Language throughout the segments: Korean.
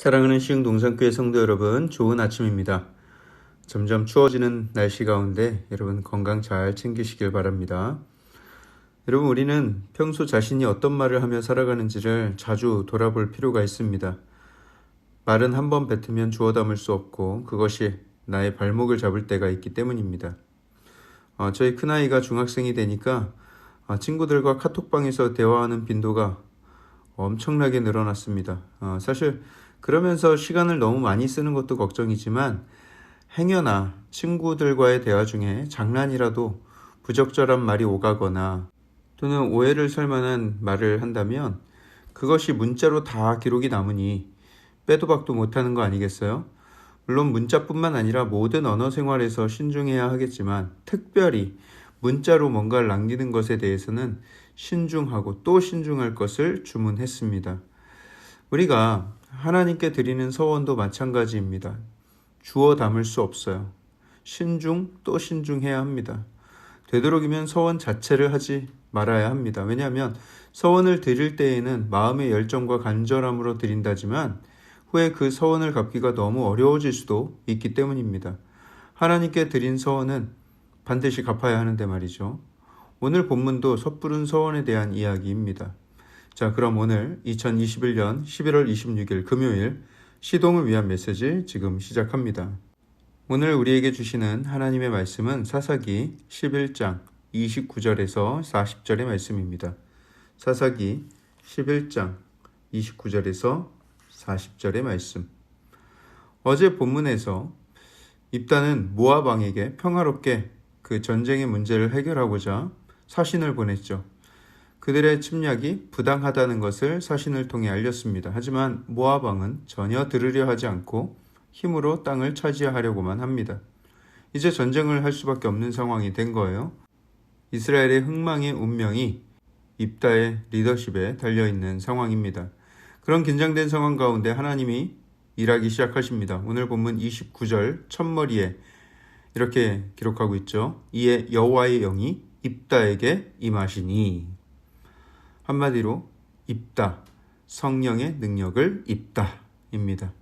사랑하는 시흥동산교회 성도 여러분, 좋은 아침입니다. 점점 추워지는 날씨 가운데 여러분 건강 잘 챙기시길 바랍니다. 여러분, 우리는 평소 자신이 어떤 말을 하며 살아가는지를 자주 돌아볼 필요가 있습니다. 말은 한 번 뱉으면 주워 담을 수 없고 그것이 나의 발목을 잡을 때가 있기 때문입니다. 어, 저희 큰아이가 중학생이 되니까 어, 친구들과 카톡방에서 대화하는 빈도가 엄청나게 늘어났습니다. 어, 사실 그러면서 시간을 너무 많이 쓰는 것도 걱정이지만 행여나 친구들과의 대화 중에 장난이라도 부적절한 말이 오가거나 또는 오해를 살 만한 말을 한다면 그것이 문자로 다 기록이 남으니 빼도 박도 못하는 거 아니겠어요? 물론 문자뿐만 아니라 모든 언어 생활에서 신중해야 하겠지만 특별히 문자로 뭔가를 남기는 것에 대해서는 신중하고 또 신중할 것을 주문했습니다. 우리가 하나님께 드리는 서원도 마찬가지입니다. 주어 담을 수 없어요. 신중 또 신중해야 합니다. 되도록이면 서원 자체를 하지 말아야 합니다. 왜냐하면 서원을 드릴 때에는 마음의 열정과 간절함으로 드린다지만 후에 그 서원을 갚기가 너무 어려워질 수도 있기 때문입니다. 하나님께 드린 서원은 반드시 갚아야 하는데 말이죠. 오늘 본문도 섣부른 서원에 대한 이야기입니다. 자, 그럼 오늘 2021년 11월 26일 금요일 시동을 위한 메시지 지금 시작합니다. 오늘 우리에게 주시는 하나님의 말씀은 사사기 11장 29절에서 40절의 말씀입니다. 사사기 11장 29절에서 40절의 말씀. 어제 본문에서 입단은 모압 왕에게 평화롭게 그 전쟁의 문제를 해결하고자 사신을 보냈죠. 그들의 침략이 부당하다는 것을 사신을 통해 알렸습니다. 하지만 모압 왕은 전혀 들으려 하지 않고 힘으로 땅을 차지하려고만 합니다. 이제 전쟁을 할 수밖에 없는 상황이 된 거예요. 이스라엘의 흥망의 운명이 입다의 리더십에 달려 있는 상황입니다. 그런 긴장된 상황 가운데 하나님이 일하기 시작하십니다. 오늘 본문 29절 첫머리에 이렇게 기록하고 있죠. 이에 여호와의 영이 입다에게 임하시니 한마디로 입다 성령의 능력을 입다 입니다.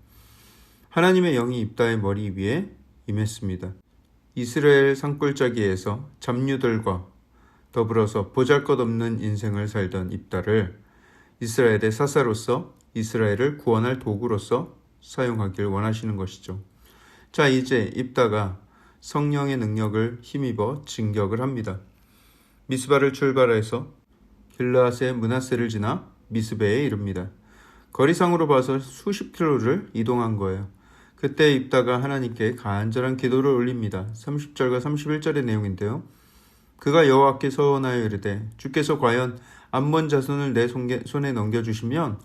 하나님의 영이 입다의 머리 위에 임했습니다. 이스라엘 산골짜기에서 잡류들과 더불어서 보잘것없는 인생을 살던 입다를 이스라엘의 사사로서 이스라엘을 구원할 도구로서 사용하길 원하시는 것이죠. 자, 이제 입다가 성령의 능력을 힘입어 진격을 합니다. 미스바를 출발해서 길르앗의 문하세를 지나 미스베에 이릅니다. 거리상으로 봐서 수십 킬로를 이동한 거예요. 그때 입다가 하나님께 간절한 기도를 올립니다. 30절과 31절의 내용인데요. 그가 여호와께 서원하여 이르되 주께서 과연 암몬 자손을 내 손에 넘겨주시면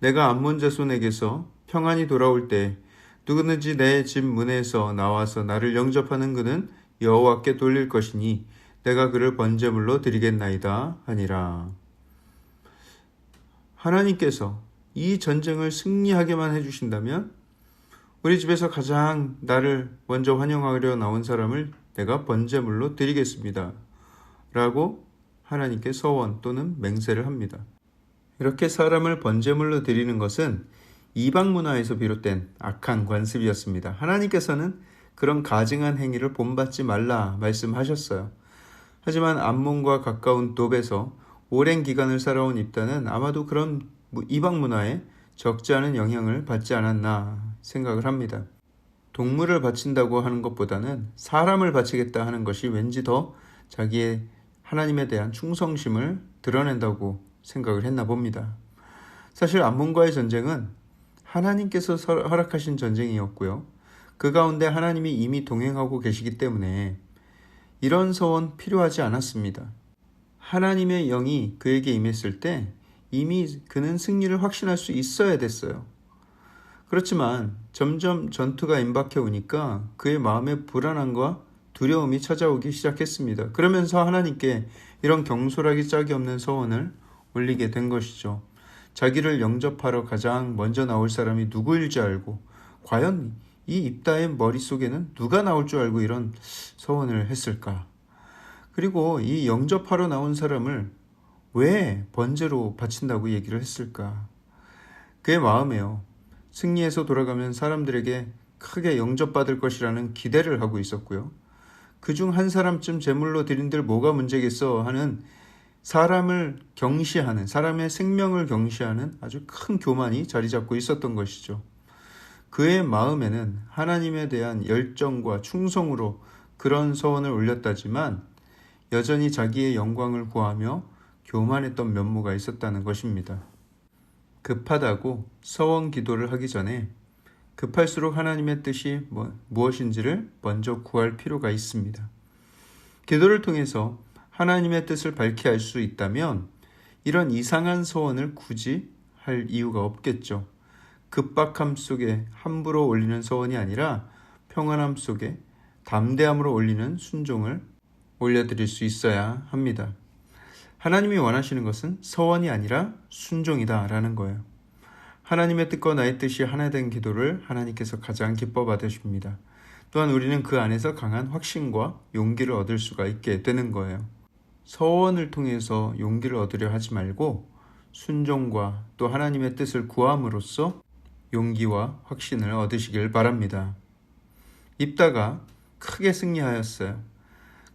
내가 암몬 자손에게서 평안히 돌아올 때 누구든지 내 집 문에서 나와서 나를 영접하는 그는 여호와께 돌릴 것이니 내가 그를 번제물로 드리겠나이다 하니라. 하나님께서 이 전쟁을 승리하게만 해주신다면 우리 집에서 가장 나를 먼저 환영하려 나온 사람을 내가 번제물로 드리겠습니다. 라고 하나님께 서원 또는 맹세를 합니다. 이렇게 사람을 번제물로 드리는 것은 이방 문화에서 비롯된 악한 관습이었습니다. 하나님께서는 그런 가증한 행위를 본받지 말라 말씀하셨어요. 하지만 암몬과 가까운 돕에서 오랜 기간을 살아온 입단은 아마도 그런 이방 문화에 적지 않은 영향을 받지 않았나 생각을 합니다. 동물을 바친다고 하는 것보다는 사람을 바치겠다 하는 것이 왠지 더 자기의 하나님에 대한 충성심을 드러낸다고 생각을 했나 봅니다. 사실 암몬과의 전쟁은 하나님께서 허락하신 전쟁이었고요. 그 가운데 하나님이 이미 동행하고 계시기 때문에 이런 서원 필요하지 않았습니다. 하나님의 영이 그에게 임했을 때 이미 그는 승리를 확신할 수 있어야 됐어요. 그렇지만 점점 전투가 임박해 오니까 그의 마음에 불안함과 두려움이 찾아오기 시작했습니다. 그러면서 하나님께 이런 경솔하기 짝이 없는 서원을 올리게 된 것이죠. 자기를 영접하러 가장 먼저 나올 사람이 누구일 줄 알고 과연 이 입다의 머릿속에는 누가 나올 줄 알고 이런 서원을 했을까? 그리고 이 영접하러 나온 사람을 왜 번제로 바친다고 얘기를 했을까? 그의 마음에요. 승리해서 돌아가면 사람들에게 크게 영접받을 것이라는 기대를 하고 있었고요. 그 중 한 사람쯤 제물로 드린들 뭐가 문제겠어 하는 사람을 경시하는 사람의 생명을 경시하는 아주 큰 교만이 자리 잡고 있었던 것이죠. 그의 마음에는 하나님에 대한 열정과 충성으로 그런 서원을 올렸다지만 여전히 자기의 영광을 구하며 교만했던 면모가 있었다는 것입니다. 급하다고 서원 기도를 하기 전에 급할수록 하나님의 뜻이 뭐, 무엇인지를 먼저 구할 필요가 있습니다. 기도를 통해서 하나님의 뜻을 밝히 알 수 있다면 이런 이상한 소원을 굳이 할 이유가 없겠죠. 급박함 속에 함부로 올리는 소원이 아니라 평안함 속에 담대함으로 올리는 순종을 올려드릴 수 있어야 합니다. 하나님이 원하시는 것은 서원이 아니라 순종이다 라는 거예요. 하나님의 뜻과 나의 뜻이 하나 된 기도를 하나님께서 가장 기뻐 받으십니다. 또한 우리는 그 안에서 강한 확신과 용기를 얻을 수가 있게 되는 거예요. 서원을 통해서 용기를 얻으려 하지 말고 순종과 또 하나님의 뜻을 구함으로써 용기와 확신을 얻으시길 바랍니다. 입다가 크게 승리하였어요.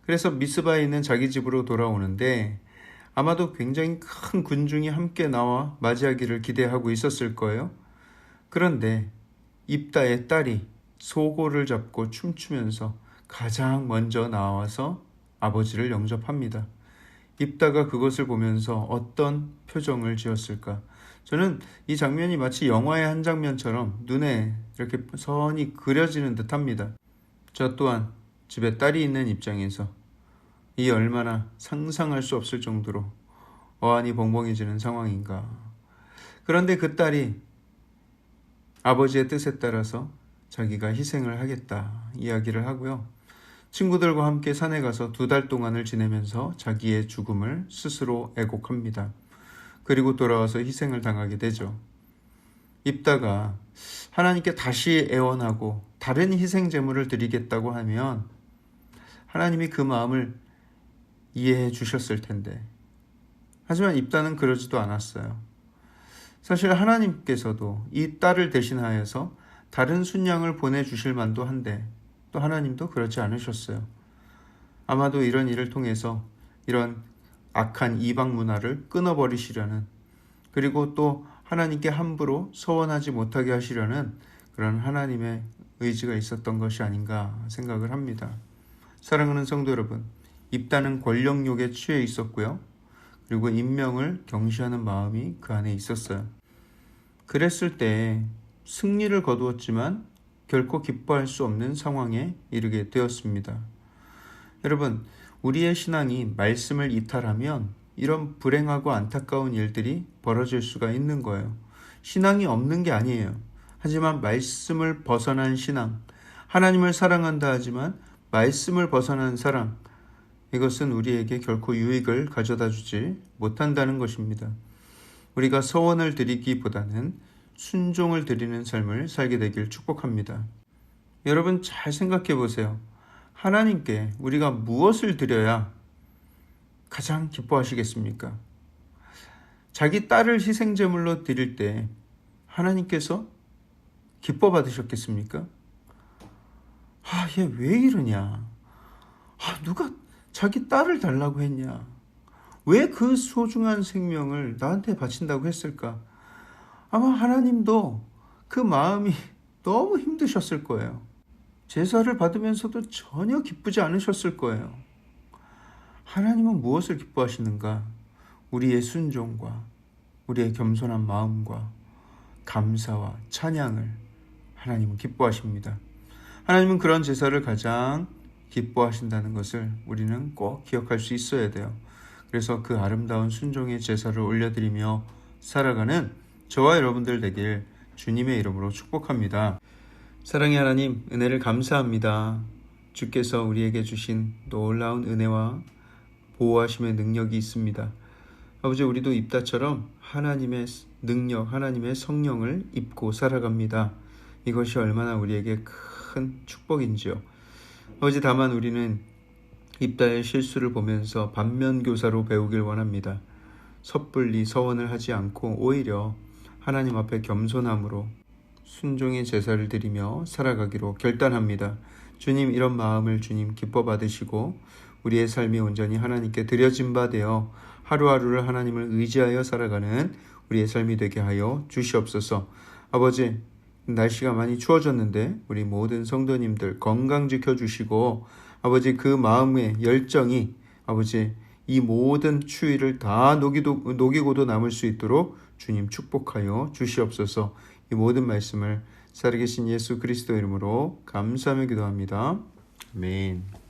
그래서 미스바에 있는 자기 집으로 돌아오는데 아마도 굉장히 큰 군중이 함께 나와 맞이하기를 기대하고 있었을 거예요. 그런데 입다의 딸이 소고를 잡고 춤추면서 가장 먼저 나와서 아버지를 영접합니다. 입다가 그것을 보면서 어떤 표정을 지었을까? 저는 이 장면이 마치 영화의 한 장면처럼 눈에 이렇게 선이 그려지는 듯 합니다. 저 또한 집에 딸이 있는 입장에서 이 얼마나 상상할 수 없을 정도로 어안이 벙벙해지는 상황인가. 그런데 그 딸이 아버지의 뜻에 따라서 자기가 희생을 하겠다 이야기를 하고요. 친구들과 함께 산에 가서 두 달 동안을 지내면서 자기의 죽음을 스스로 애곡합니다. 그리고 돌아와서 희생을 당하게 되죠. 입다가 하나님께 다시 애원하고 다른 희생 제물을 드리겠다고 하면 하나님이 그 마음을 이해해 주셨을 텐데. 하지만 입다는 그러지도 않았어요. 사실 하나님께서도 이 딸을 대신하여서 다른 순양을 보내주실 만도 한데 또 하나님도 그렇지 않으셨어요. 아마도 이런 일을 통해서 이런 악한 이방 문화를 끊어버리시려는 그리고 또 하나님께 함부로 서원하지 못하게 하시려는 그런 하나님의 의지가 있었던 것이 아닌가 생각을 합니다. 사랑하는 성도 여러분, 입다는 권력욕에 취해 있었고요. 그리고 인명을 경시하는 마음이 그 안에 있었어요. 그랬을 때 승리를 거두었지만 결코 기뻐할 수 없는 상황에 이르게 되었습니다. 여러분, 우리의 신앙이 말씀을 이탈하면 이런 불행하고 안타까운 일들이 벌어질 수가 있는 거예요. 신앙이 없는 게 아니에요. 하지만 말씀을 벗어난 신앙, 하나님을 사랑한다 하지만 말씀을 벗어난 사랑, 이것은 우리에게 결코 유익을 가져다 주지 못한다는 것입니다. 우리가 서원을 드리기보다는 순종을 드리는 삶을 살게 되길 축복합니다. 여러분 잘 생각해 보세요. 하나님께 우리가 무엇을 드려야 가장 기뻐하시겠습니까? 자기 딸을 희생제물로 드릴 때 하나님께서 기뻐 받으셨겠습니까? 아, 얘 왜 이러냐? 아, 누가 자기 딸을 달라고 했냐? 왜 그 소중한 생명을 나한테 바친다고 했을까? 아마 하나님도 그 마음이 너무 힘드셨을 거예요. 제사를 받으면서도 전혀 기쁘지 않으셨을 거예요. 하나님은 무엇을 기뻐하시는가? 우리의 순종과 우리의 겸손한 마음과 감사와 찬양을 하나님은 기뻐하십니다. 하나님은 그런 제사를 가장 기뻐하신다는 것을 우리는 꼭 기억할 수 있어야 돼요. 그래서 그 아름다운 순종의 제사를 올려드리며 살아가는 저와 여러분들 되길 주님의 이름으로 축복합니다. 사랑의 하나님, 은혜를 감사합니다. 주께서 우리에게 주신 놀라운 은혜와 보호하심의 능력이 있습니다. 아버지, 우리도 입다처럼 하나님의 능력, 하나님의 성령을 입고 살아갑니다. 이것이 얼마나 우리에게 큰 축복인지요. 아버지 다만 우리는 입다의 실수를 보면서 반면교사로 배우길 원합니다. 섣불리 서원을 하지 않고 오히려 하나님 앞에 겸손함으로 순종의 제사를 드리며 살아가기로 결단합니다. 주님 이런 마음을 주님 기뻐 받으시고 우리의 삶이 온전히 하나님께 드려진 바 되어 하루하루를 하나님을 의지하여 살아가는 우리의 삶이 되게 하여 주시옵소서. 아버지 날씨가 많이 추워졌는데 우리 모든 성도님들 건강 지켜 주시고 아버지 그 마음의 열정이 아버지 이 모든 추위를 다 녹이도, 녹이고도 남을 수 있도록 주님 축복하여 주시옵소서. 이 모든 말씀을 살아계신 예수 그리스도 이름으로 감사하며 기도합니다. 아멘.